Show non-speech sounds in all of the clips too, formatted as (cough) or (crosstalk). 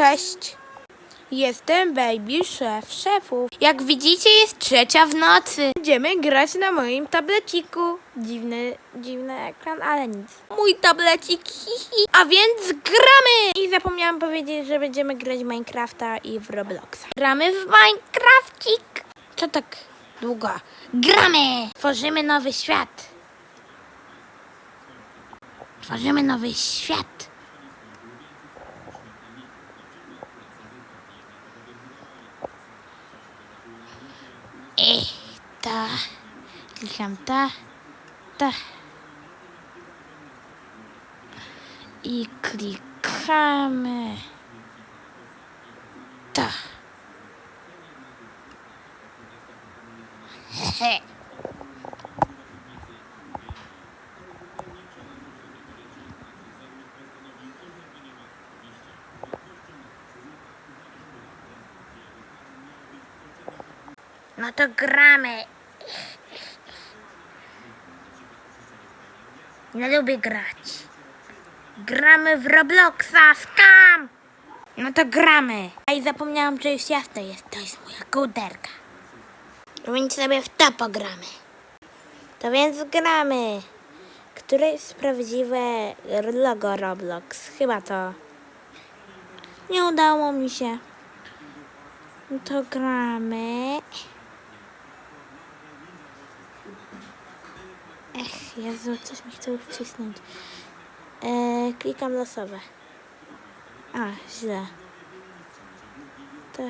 Cześć. Jestem baby szef szefów. Jak widzicie jest trzecia w nocy. Będziemy grać na moim tableciku. Dziwny, dziwny ekran, ale nic. Mój tablecik, hihi. A więc gramy! I zapomniałam powiedzieć, że będziemy grać w Minecrafta i w Robloxa. Gramy w Minecrafcik. Co tak długo? Gramy! Tworzymy nowy świat. Tworzymy nowy świat. Ta. Klikam ta. Ta. I klikamy. Ta. (laughs) No to gramy. Nie lubię grać. Gramy w Robloxa, skam! No to gramy. A i zapomniałam, że już jasno jest. To jest moja kołderka. Więc sobie w to pogramy. To więc gramy. Które jest prawdziwe logo Roblox? Chyba to. Nie udało mi się. No to gramy. Ech, Jezu, coś mi chce wcisnąć. E, klikam losowe. A, źle. To,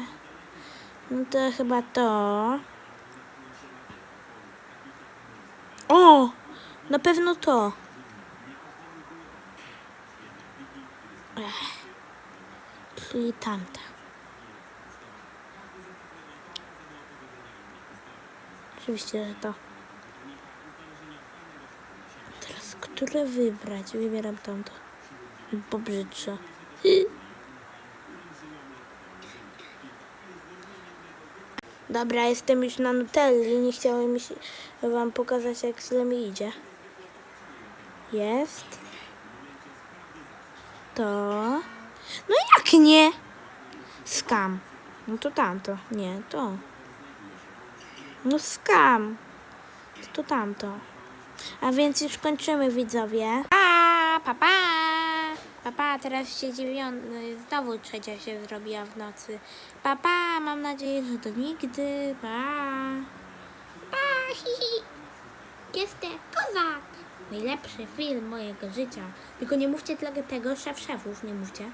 no to chyba to. O! Na pewno to. Ech. Czyli tamta. Oczywiście, że to. Teraz które wybrać? Wybieram tamto. Bo brzydsze. Dobra, jestem już na Nutelli. Nie chciałem wam pokazać, jak źle mi idzie. Jest. To. No jak nie? Skam. No to tamto. Nie, to. No skam. To tamto. A więc już kończymy widzowie. Pa, pa, pa. Pa, pa, teraz się dziewią... Znowu trzecia się zrobiła w nocy. Pa, pa, mam nadzieję, że to nigdy. Pa. Pa, hi, hi. Jestem kozak. Najlepszy film mojego życia. Tylko nie mówcie tego szef szefów, nie mówcie.